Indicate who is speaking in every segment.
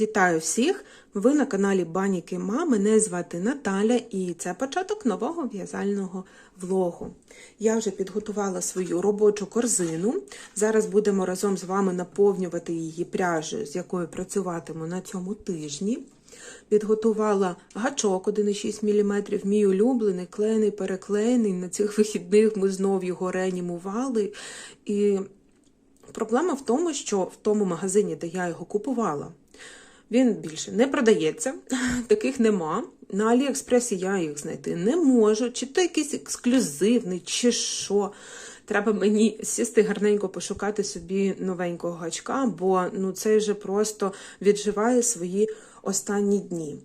Speaker 1: Вітаю всіх! Ви на каналі Баніки Ма. Мене звати Наталя і це початок нового в'язального влогу. Я вже підготувала свою робочу корзину. Зараз будемо разом з вами наповнювати її пряжею, з якою працюватиму на цьому тижні. Підготувала гачок 1,6 мм, мій улюблений, клеєний, переклеєний. На цих вихідних ми знов його реанімували. І проблема в тому, що в тому магазині, де я його купувала, він більше не продається, таких нема. На Аліекспресі я їх знайти не можу. Чи то якийсь ексклюзивний, чи що. Треба мені сісти гарненько пошукати собі новенького гачка, бо ну цей вже просто відживає свої останні дні.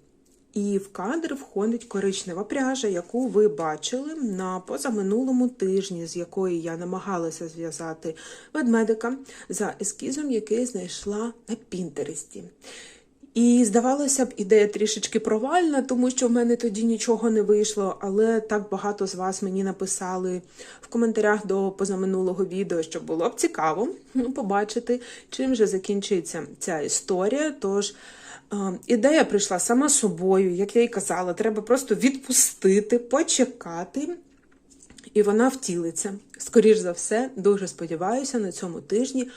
Speaker 1: І в кадр входить коричнева пряжа, яку ви бачили на позаминулому тижні, з якої я намагалася зв'язати ведмедика за ескізом, який знайшла на Пінтересті. І здавалося б, ідея трішечки провальна, тому що в мене тоді нічого не вийшло, але так багато з вас мені написали в коментарях до позаминулого відео, що було б цікаво побачити, чим же закінчиться ця історія. Тож е, ідея прийшла сама собою, як я й казала, треба просто відпустити, почекати. І вона втілиться. Скоріш за все, дуже сподіваюся, на цьому тижні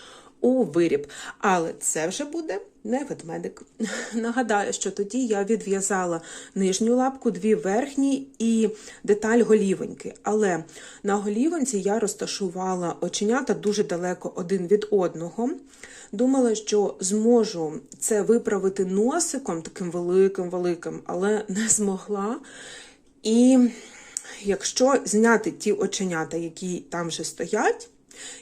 Speaker 1: у виріб. Але це вже буде не ведмедик. Нагадаю, що тоді я відв'язала нижню лапку, дві верхні і деталь голівоньки. Але на голівонці я розташувала оченята дуже далеко один від одного. Думала, що зможу це виправити носиком, таким великим-великим, але не змогла. І якщо зняти ті оченята, які там вже стоять,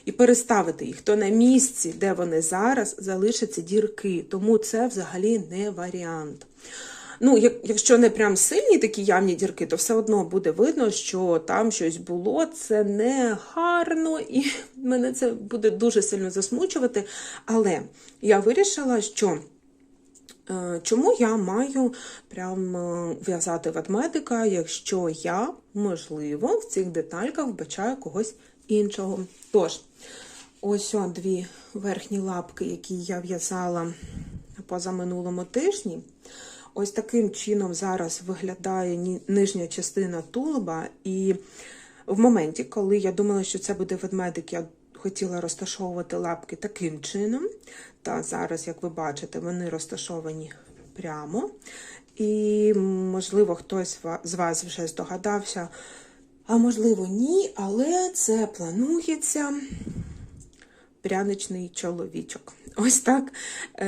Speaker 1: і переставити їх, то на місці, де вони зараз, залишаться дірки. Тому це взагалі не варіант. Ну, як, якщо не прям сильні такі явні дірки, то все одно буде видно, що там щось було, це не гарно, і мене це буде дуже сильно засмучувати. Але я вирішила, що. Чому я маю прям в'язати ведмедика, якщо я, можливо, в цих детальках вбачаю когось іншого. Тож, ось о, дві верхні лапки, які я в'язала позаминулому тижні. Ось таким чином зараз виглядає нижня частина тулуба. І в моменті, коли я думала, що це буде ведмедик, я хотіла розташовувати лапки таким чином. Та зараз, як ви бачите, вони розташовані прямо. І, можливо, хтось з вас вже здогадався, а можливо, ні, але це планується пряничний чоловічок. Ось так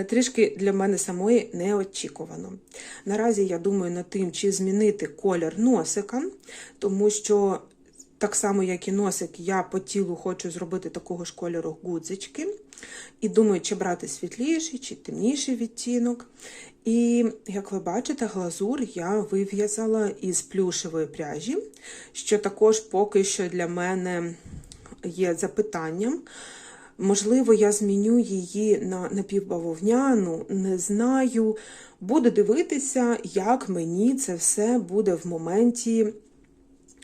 Speaker 1: трішки для мене самої неочікувано. Наразі я думаю над тим, чи змінити колір носика, тому що. Так само, як і носик, я по тілу хочу зробити такого ж кольору гудзички. І думаю, чи брати світліший, чи темніший відтінок. І, як ви бачите, глазур я вив'язала із плюшевої пряжі, що також поки що для мене є запитанням. Можливо, я зміню її на напівбавовняну, не знаю. Буду дивитися, як мені це все буде в моменті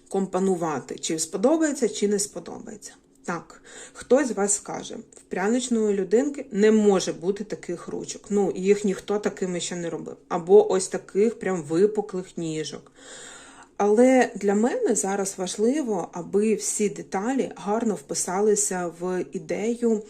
Speaker 1: компонувати, чи сподобається, чи не сподобається. Так, хтось з вас скаже, в пряничної людинки не може бути таких ручок. Ну, їх ніхто такими ще не робив. Або ось таких прям випуклих ніжок. Але для мене зараз важливо, аби всі деталі гарно вписалися в ідею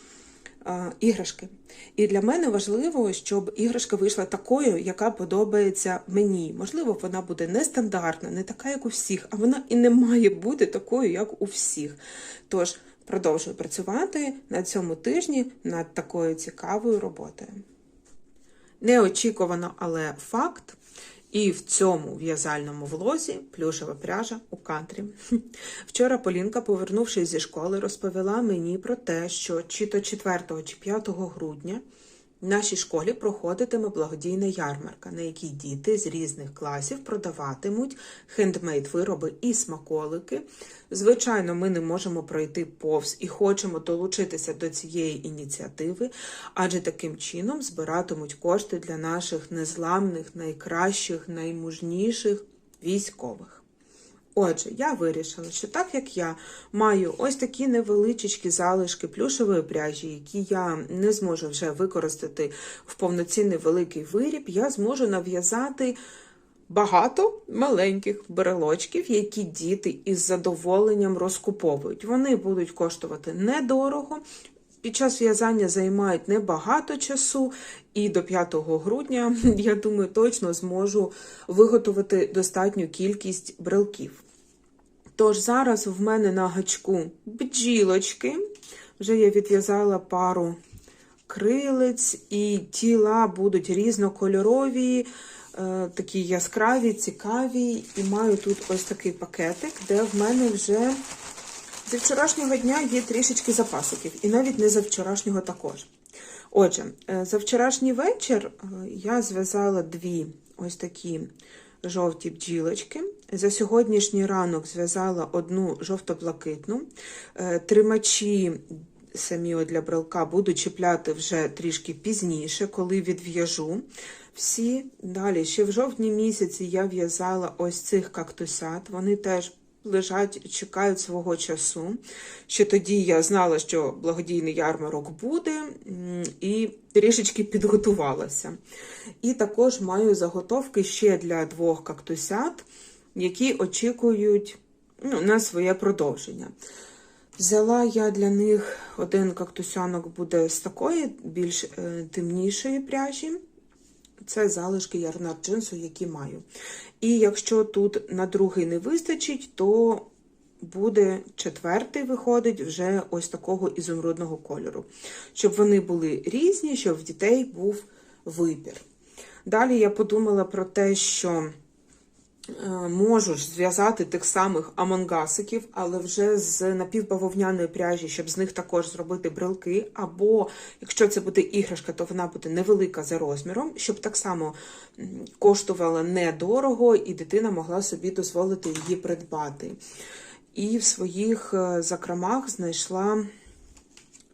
Speaker 1: іграшки. І для мене важливо, щоб іграшка вийшла такою, яка подобається мені. Можливо, вона буде нестандартна, не така, як у всіх, а вона і не має бути такою, як у всіх. Тож, продовжую працювати на цьому тижні над такою цікавою роботою. Неочікувано, але факт. І в цьому в'язальному влозі плюшева пряжа у кантрі. Вчора Полінка, повернувшись зі школи, розповіла мені про те, що чи то 4 чи 5 грудня в нашій школі проходитиме благодійна ярмарка, на якій діти з різних класів продаватимуть хендмейд вироби і смаколики. Звичайно, ми не можемо пройти повз і хочемо долучитися до цієї ініціативи, адже таким чином збиратимуть кошти для наших незламних, найкращих, наймужніших військових. Отже, я вирішила, що так як я маю ось такі невеличкі залишки плюшевої пряжі, які я не зможу вже використати в повноцінний великий виріб, я зможу нав'язати багато маленьких брелочків, які діти із задоволенням розкуповують. Вони будуть коштувати недорого. Під час в'язання займають небагато часу, і до 5 грудня, я думаю, точно зможу виготовити достатню кількість брелків. Тож зараз в мене на гачку бджілочки. Вже я відв'язала пару крилець, і тіла будуть різнокольорові, е, такі яскраві, цікаві. І маю тут ось такий пакетик, де в мене вже зі вчорашнього дня є трішечки запасиків, і навіть не за вчорашнього також. Отже, е, за вчорашній вечір е, я зв'язала дві ось такі жовті бджілочки. За сьогоднішній ранок зв'язала одну жовто-блакитну. Е, Тримачі самі для брелка буду чіпляти вже трішки пізніше, коли відв'яжу всі. Далі, ще в жовтні місяці я в'язала ось цих кактусят. Вони теж лежать, чекають свого часу. Ще тоді я знала, що благодійний ярмарок буде, і трішечки підготувалася. І також маю заготовки ще для двох кактусят, які очікують ну, на своє продовження. Взяла я для них один кактусянок буде з такої більш е, темнішої пряжі. Це залишки ярна джинсу, які маю. І якщо тут на другий не вистачить, то буде четвертий виходить вже ось такого ізумрудного кольору. Щоб вони були різні, щоб в дітей був вибір. Далі я подумала про те, що е, можу зв'язати тих самих амонгасиків, але вже з напівбавовняної пряжі, щоб з них також зробити брелки. Або якщо це буде іграшка, то вона буде невелика за розміром, щоб так само коштувала недорого, і дитина могла собі дозволити її придбати. І в своїх е, закромах знайшла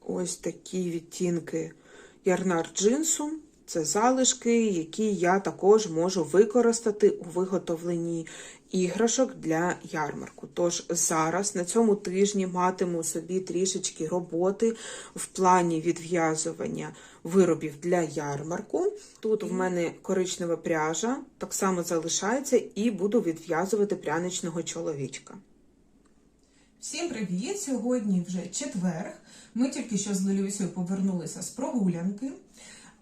Speaker 1: ось такі відтінки ярнар джинсу. Це залишки, які я також можу використати у виготовленні іграшок для ярмарку. Тож зараз на цьому тижні матиму собі трішечки роботи в плані відв'язування виробів для ярмарку. Тут в мене коричнева пряжа, так само залишається, і буду відв'язувати пряничного чоловічка.
Speaker 2: Всім привіт! Сьогодні вже четверг. Ми тільки що з Лилюсею повернулися з прогулянки,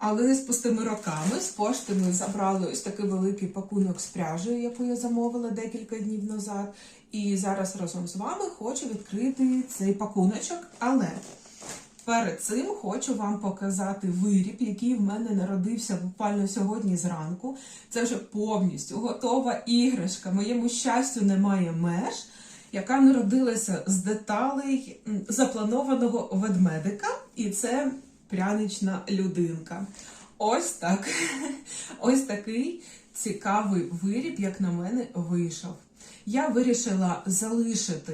Speaker 2: але з пустими роками. З пошти ми забрали ось такий великий пакунок з пряжею, яку я замовила декілька днів назад. І зараз разом з вами хочу відкрити цей пакуночок. Але перед цим хочу вам показати виріб, який в мене народився буквально сьогодні зранку. Це вже повністю готова іграшка. Моєму щастю немає меж яка народилася з деталей запланованого ведмедика, і це прянична людинка. Ось так. Ось такий цікавий виріб, як на мене, вийшов. Я вирішила залишити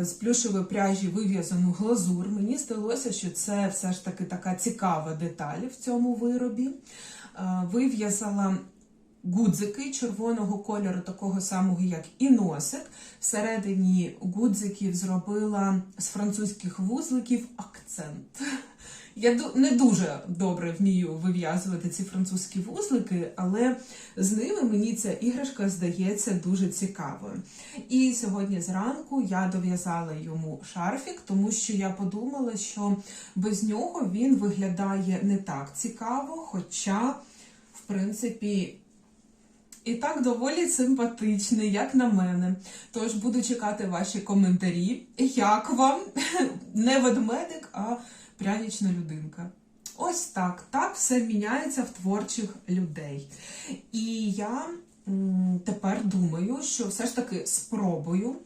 Speaker 2: е, з плюшевої пряжі вив'язану глазур. Мені здалося, що це все ж таки така цікава деталь в цьому виробі. Е, Вив'язала гудзики червоного кольору, такого самого, як і носик. Всередині гудзиків зробила з французьких вузликів акцент. Я не дуже добре вмію вив'язувати ці французькі вузлики, але з ними мені ця іграшка здається дуже цікавою. І сьогодні зранку я дов'язала йому шарфік, тому що я подумала, що без нього він виглядає не так цікаво, хоча, в принципі, і так доволі симпатичний, як на мене. Тож буду чекати ваші коментарі. Як вам? Не ведмедик, а прянічна людинка. Ось так. Так все міняється в творчих людей. І я тепер думаю, що все ж таки спробую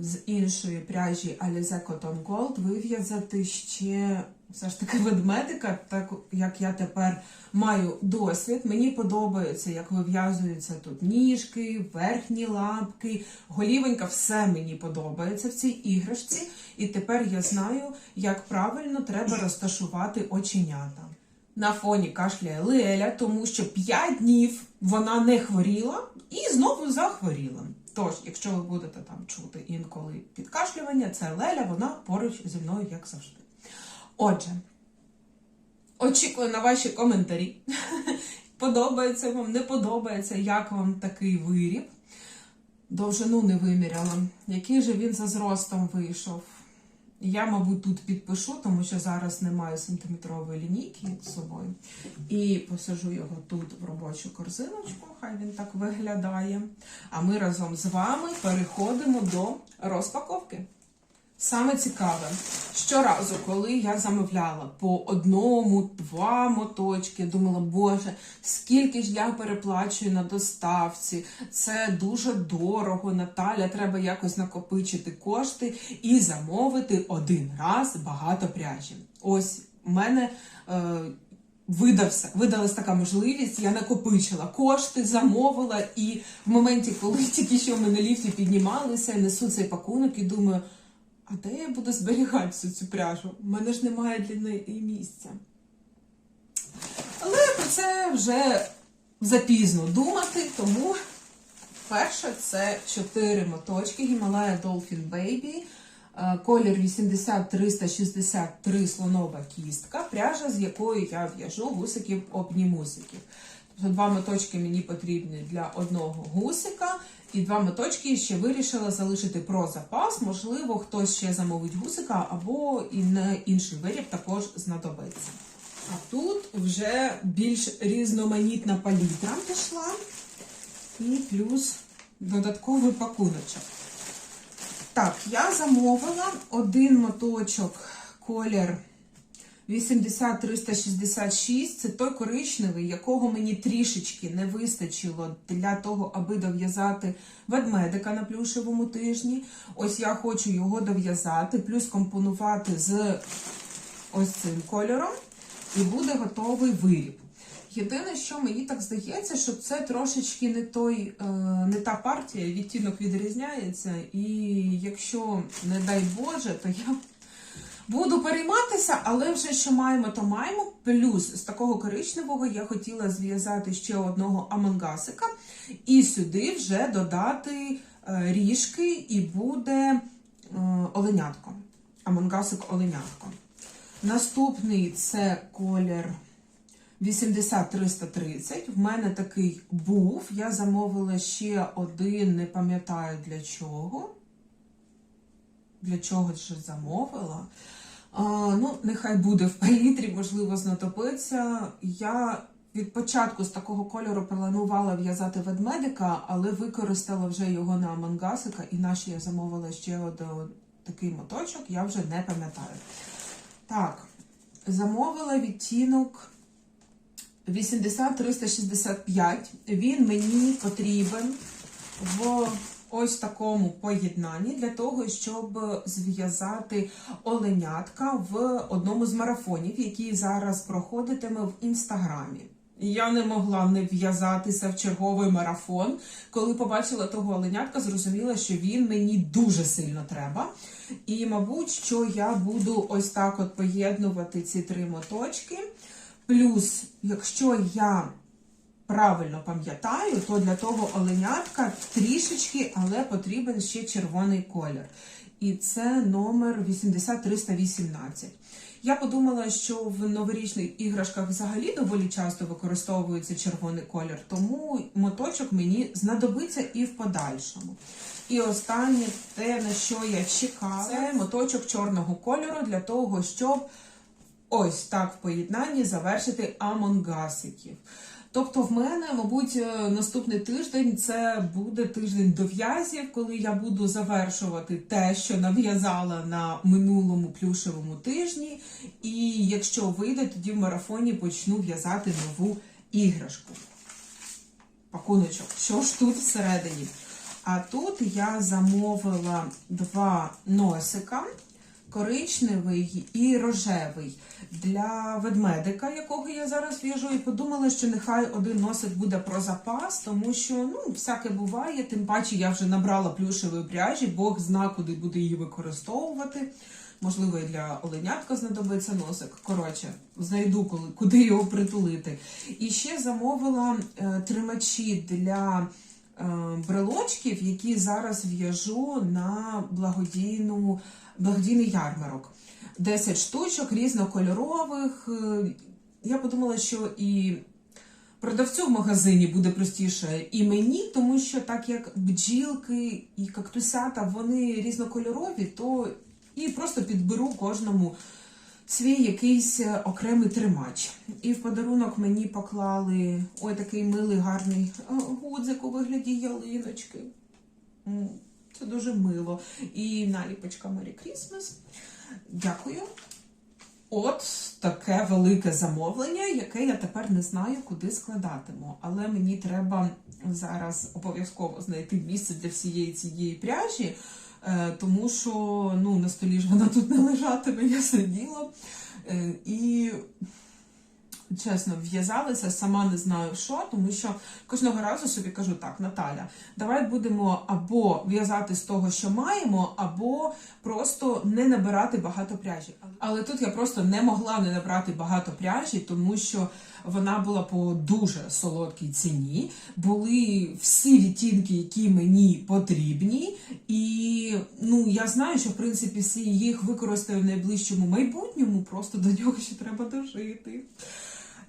Speaker 2: з іншої пряжі Alize Cotton Gold вив'язати ще все ж таки ведмедика, так як я тепер маю досвід. Мені подобається, як вив'язуються тут ніжки, верхні лапки, голівенька, все мені подобається в цій іграшці. І тепер я знаю, як правильно треба розташувати оченята. На фоні кашляє Леля, тому що 5 днів вона не хворіла і знову захворіла. Тож, якщо ви будете там чути інколи підкашлювання, це Леля, вона поруч зі мною, як завжди. Отже, очікую на ваші коментарі. Подобається вам, не подобається, як вам такий виріб. Довжину не виміряла. Який же він за зростом вийшов? Я, мабуть, тут підпишу, тому що зараз не маю сантиметрової лінійки з собою. І посажу його тут в робочу корзиночку, хай він так виглядає. А ми разом з вами переходимо до розпаковки. Саме цікаве, щоразу, коли я замовляла по одному, два моточки, думала, боже, скільки ж я переплачую на доставці, це дуже дорого, Наталя, треба якось накопичити кошти і замовити один раз багато пряжі. Ось в мене. Е, Видався, видалась така можливість, я накопичила кошти, замовила, і в моменті, коли тільки що ми на ліфті піднімалися, несу цей пакунок і думаю, а де я буду зберігати всю цю пряжу? У мене ж немає для неї місця. Але про це вже запізно думати, тому перше це 4 моточки Himalaya Dolphin Baby. е, Колір 80363 слонова кістка, пряжа, з якою я в'яжу гусиків обнімусиків. Тобто два моточки мені потрібні для одного гусика, і два моточки ще вирішила залишити про запас. Можливо, хтось ще замовить гусика, або і на інший виріб також знадобиться. А тут вже більш різноманітна палітра пішла, і плюс додатковий пакуночок. Так, я замовила один моточок колір 80366. Це той коричневий, якого мені трішечки не вистачило для того, аби дов'язати ведмедика на плюшевому тижні. Ось я хочу його дов'язати, плюс компонувати з ось цим кольором, і буде готовий виріб. Єдине, що мені так здається, що це трошечки не той, е, не та партія, відтінок відрізняється, і якщо, не дай Боже, то я буду перейматися, але вже що маємо, то маємо. Плюс з такого коричневого я хотіла зв'язати ще одного амангасика, і сюди вже додати е, ріжки, і буде е, оленятко. Амангасик оленятко. Наступний це колір 80330. В мене такий був. Я замовила ще один, не пам'ятаю для чого. Для чого ж замовила. А, ну, нехай буде в палітрі, можливо, знадобиться. Я від початку з такого кольору планувала в'язати ведмедика, але використала вже його на мангасика, і наші я замовила ще один такий моточок, я вже не пам'ятаю. Так, замовила відтінок 80365. Він мені потрібен в ось такому поєднанні для того, щоб зв'язати оленятка в одному з марафонів, який зараз проходитиме в інстаграмі. Я не могла не в'язатися в черговий марафон. Коли побачила того оленятка, зрозуміла, що він мені дуже сильно треба. І, мабуть, що я буду ось так от поєднувати ці три моточки. Плюс, якщо я правильно пам'ятаю, то для того оленятка трішечки, але потрібен ще червоний колір. І це номер 80318. Я подумала, що в новорічних іграшках взагалі доволі часто використовується червоний колір, тому моточок мені знадобиться і в подальшому. І останнє те, на що я чекала, це моточок чорного кольору для того, щоб ось так в поєднанні завершити амонгасиків. Тобто, в мене, мабуть, е, наступний тиждень це буде тиждень дов'язів, коли я буду завершувати те, що нав'язала на минулому плюшевому тижні. І якщо вийде, тоді в марафоні почну в'язати нову іграшку. Пакуночок. Що ж тут всередині? А тут я замовила два носика коричневий і рожевий для ведмедика, якого я зараз в'яжу, і подумала, що нехай один носик буде про запас, тому що ну всяке буває. Тим паче я вже набрала плюшевої пряжі, Бог зна, куди буде її використовувати. Можливо, і для оленятка знадобиться носик. Коротше, знайду коли куди його притулити. І ще замовила е, тримачі для е, брелочків, які зараз в'яжу на благодійну, благодійний ярмарок. 10 штучок різнокольорових. Е, Я подумала, що і продавцю в магазині буде простіше і мені, тому що так як бджілки і кактусята вони різнокольорові, то і просто підберу кожному свій якийсь е, окремий тримач. І в подарунок мені поклали ой такий милий гарний е, гудзик у вигляді ялиночки. Це дуже мило. І наліпочка Merry Christmas. Дякую. От таке велике замовлення, яке я тепер не знаю, куди складатиму. Але мені треба зараз обов'язково знайти місце для всієї цієї пряжі, е, тому що ну, на столі ж вона тут не лежатиме, я сиділа. Е, І чесно, в'язалася, сама не знаю що, тому що кожного разу собі кажу так, Наталя, давай будемо або в'язати з того, що маємо, або просто не набирати багато пряжі. Але тут я просто не могла не набрати багато пряжі, тому що вона була по дуже солодкій ціні. Були всі відтінки, які мені потрібні, і ну я знаю, що в принципі всі їх використаю в найближчому майбутньому. Просто до нього ще треба дожити.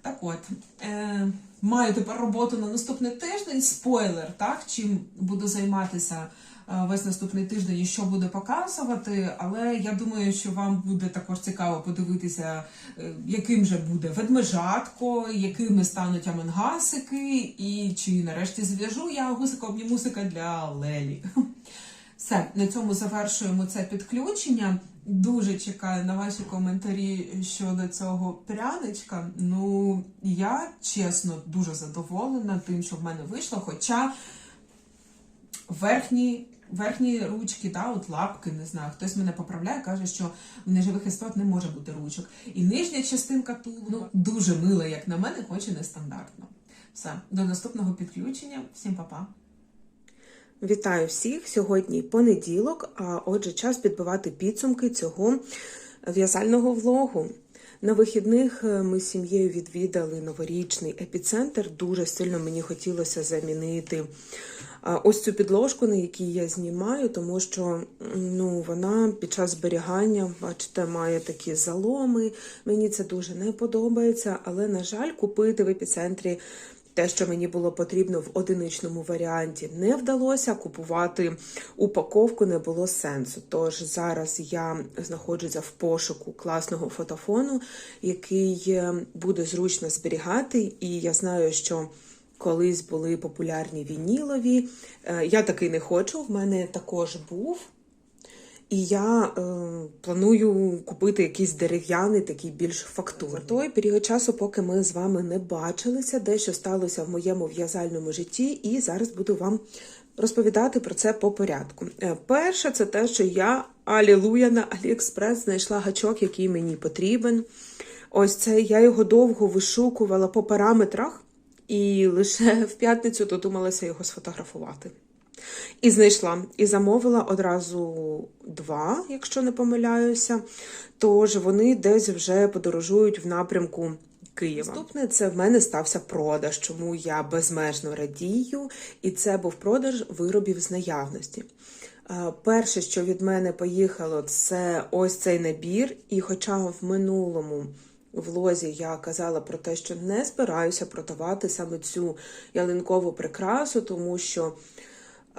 Speaker 2: Так от, е, маю тепер роботу на наступний тиждень. Спойлер, так, чим буду займатися е, весь наступний тиждень і що буду показувати. Але я думаю, що вам буде також цікаво подивитися, е, яким же буде ведмежатко, якими стануть аменгасики, і чи нарешті зв'яжу я гусика обнімусика для Лелі. Все, на цьому завершуємо це підключення. Дуже чекаю на ваші коментарі щодо цього пряничка. Ну, я чесно дуже задоволена тим, що в мене вийшло. Хоча верхні, верхні ручки, да, от лапки, не знаю, хтось мене поправляє, каже, що в неживих істот не може бути ручок. І нижня частинка тулу ну, дуже мила, як на мене, хоч і нестандартно. Все, до наступного підключення. Всім па-па.
Speaker 1: Вітаю всіх! Сьогодні понеділок, а отже, час підбивати підсумки цього в'язального влогу. На вихідних е, ми з сім'єю відвідали новорічний епіцентр. Дуже сильно мені хотілося замінити ось цю підложку, на якій я знімаю, тому що ну, вона під час зберігання, бачите, має такі заломи. Мені це дуже не подобається, але, на жаль, купити в епіцентрі те, що мені було потрібно в одиничному варіанті, не вдалося. Купувати упаковку не було сенсу. Тож зараз я знаходжуся в пошуку класного фотофону, який е, буде зручно зберігати, і я знаю, що. Колись були популярні вінілові. Е, Я такий не хочу. В мене також був. І я е, планую купити якийсь дерев'яний, такий більш фактурний. Той період часу, поки ми з вами не бачилися, дещо сталося в моєму в'язальному житті, і зараз буду вам розповідати про це по порядку. Е, перше, це те, що я алілуя на Аліекспрес знайшла гачок, який мені потрібен. Ось це я його довго вишукувала по параметрах, і лише в п'ятницю додумалася його сфотографувати. І знайшла, і замовила одразу два, якщо не помиляюся. Тож вони десь вже подорожують в напрямку Києва. Наступне це в мене стався продаж, чому я безмежно радію, і це був продаж виробів з наявності. Е, Перше, що від мене поїхало, це ось цей набір. І хоча в минулому влозі я казала про те, що не збираюся продавати саме цю ялинкову прикрасу, тому що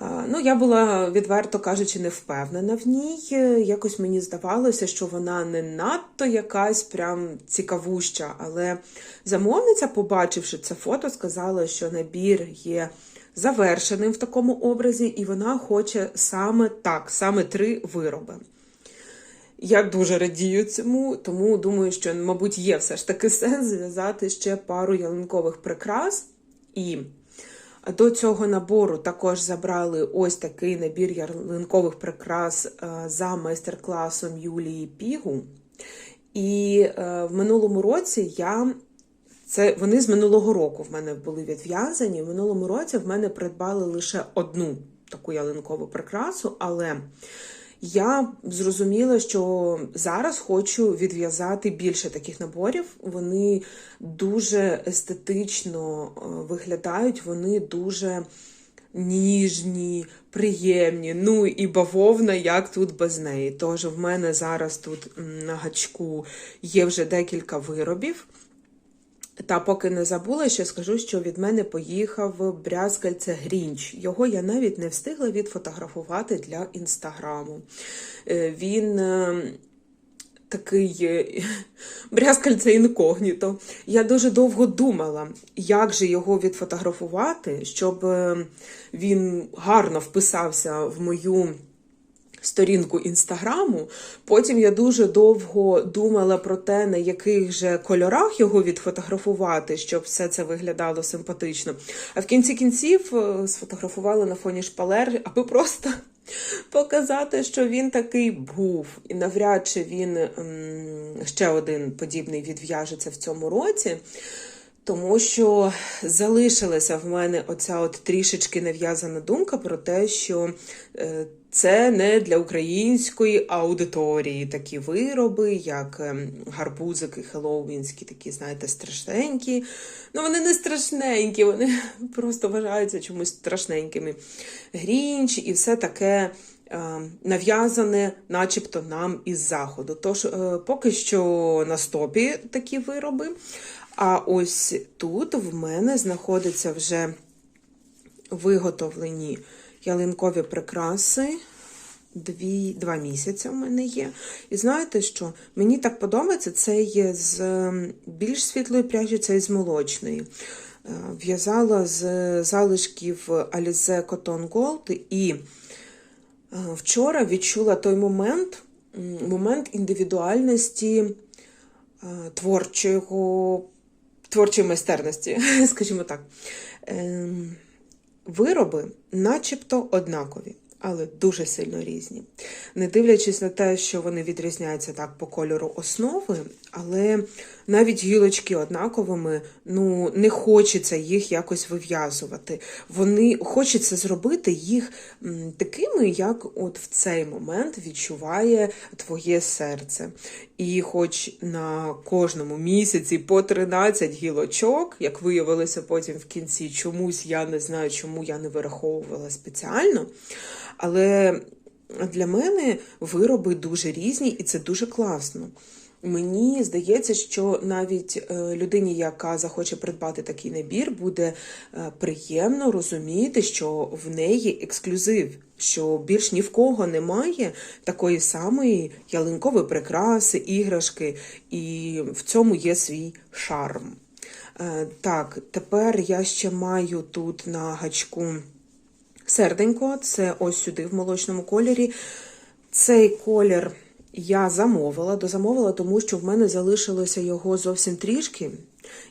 Speaker 1: Ну, я була, відверто кажучи, не впевнена в ній. Якось мені здавалося, що вона не надто якась прям цікавуща. Але замовниця, побачивши це фото, сказала, що набір є завершеним в такому образі, і вона хоче саме так, саме три вироби. Я дуже радію цьому, тому думаю, що, мабуть, є все ж таки сенс зв'язати ще пару ялинкових прикрас. І до цього набору також забрали ось такий набір ялинкових прикрас е, за майстер-класом Юлії Пігу. І е, в минулому році я. Це вони з минулого року в мене були відв'язані. В минулому році в мене придбали лише одну таку ялинкову прикрасу, але я зрозуміла, що зараз хочу відв'язати більше таких наборів. Вони дуже естетично е, виглядають, вони дуже ніжні, приємні. Ну і бавовна, як тут без неї. Тож в мене зараз тут на гачку є вже декілька виробів. Та поки не забула, ще скажу, що від мене поїхав брязкальце Грінч. Його я навіть не встигла відфотографувати для інстаграму. Е, Він е, такий е, брязкальце інкогніто. Я дуже довго думала, як же його відфотографувати, щоб він гарно вписався в мою сторінку інстаграму. Потім я дуже довго думала про те, на яких же кольорах його відфотографувати, щоб все це виглядало симпатично. А в кінці кінців е, сфотографувала на фоні шпалер, аби просто показати, що він такий був. І навряд чи він ем, ще один подібний відв'яжеться в цьому році. Тому що залишилася в мене оця от трішечки нав'язана думка про те, що е, це не для української аудиторії такі вироби, як ем, гарбузики хеллоуінські, такі, знаєте, страшненькі. Ну, вони не страшненькі, вони просто вважаються чомусь страшненькими. Грінч і все таке. е, Нав'язане, начебто, нам із заходу. Тож е, поки що на стопі такі вироби. А ось тут в мене знаходяться вже виготовлені ялинкові прикраси. Дві, два місяці в мене є. І знаєте що? Мені так подобається, це є з ем, більш світлої пряжі, це з молочної. Е, В'язала з залишків Alize Cotton Gold і е, вчора відчула той момент, момент індивідуальності е, творчого, творчої майстерності, скажімо так. Вироби начебто однакові, але дуже сильно різні. Не дивлячись на те, що вони відрізняються так по кольору основи, але навіть гілочки однаковими, ну не хочеться їх якось вив'язувати. Вони хочеться зробити їх такими, як от в цей момент відчуває твоє серце. І хоч на кожному місяці по 13 гілочок, як виявилося потім в кінці, чомусь я не знаю, чому я не вираховувала спеціально. Але для мене вироби дуже різні, і це дуже класно. Мені здається, що навіть е, людині, яка захоче придбати такий набір, буде е, приємно розуміти, що в неї ексклюзив, що більш ні в кого немає такої самої ялинкової прикраси, іграшки, і в цьому є свій шарм. Е, Так, тепер я ще маю тут на гачку серденько, це ось сюди в молочному кольорі. Цей колір я замовила, дозамовила, тому що в мене залишилося його зовсім трішки,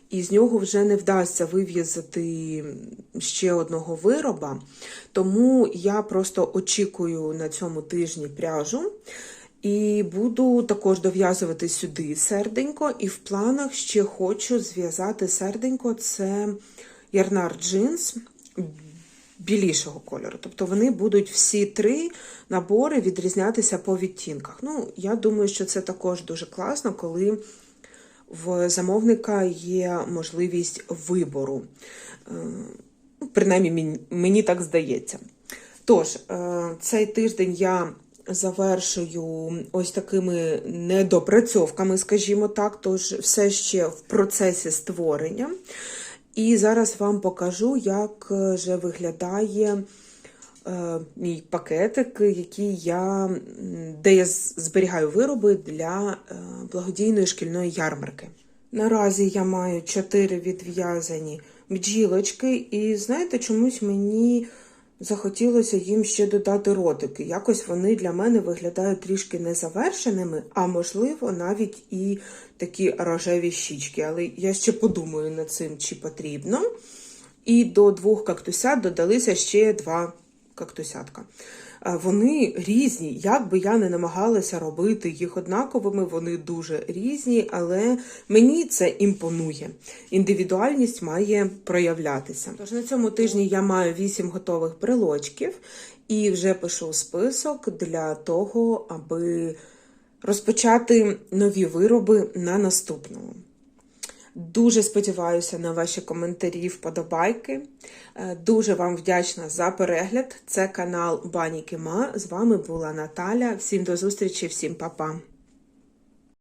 Speaker 1: і з нього вже не вдасться вив'язати ще одного вироба. Тому я просто очікую на цьому тижні пряжу. І буду також дов'язувати сюди серденько, і в планах ще хочу зв'язати серденько це ярнар джинс білішого кольору. Тобто вони будуть всі три набори відрізнятися по відтінках. Ну, я думаю, що це також дуже класно, коли в замовника є можливість вибору. Е, ну, Принаймні, мені, так здається. Тож, е, цей тиждень я завершую ось такими недопрацьовками, скажімо так, тож все ще в процесі створення. І зараз вам покажу, як е, же виглядає е, мій пакетик, який я, де я зберігаю вироби для е, благодійної шкільної ярмарки. Наразі я маю чотири відв'язані бджілочки, і знаєте, чомусь мені захотілося їм ще додати ротики. Якось вони для мене виглядають трішки незавершеними, а можливо, навіть і такі рожеві щічки. Але я ще подумаю над цим, чи потрібно. І до двох кактусят додалися ще два кактусятка. Вони різні, як би я не намагалася робити їх однаковими, вони дуже різні, але мені це імпонує. Індивідуальність має проявлятися. Тож на цьому тижні я маю 8 готових брелочків і вже пишу список для того, аби розпочати нові вироби на наступному. Дуже сподіваюся на ваші коментарі, вподобайки. Е, Дуже вам вдячна за перегляд. Це канал Бані Кіма. З вами була Наталя. Всім до зустрічі, всім па-па.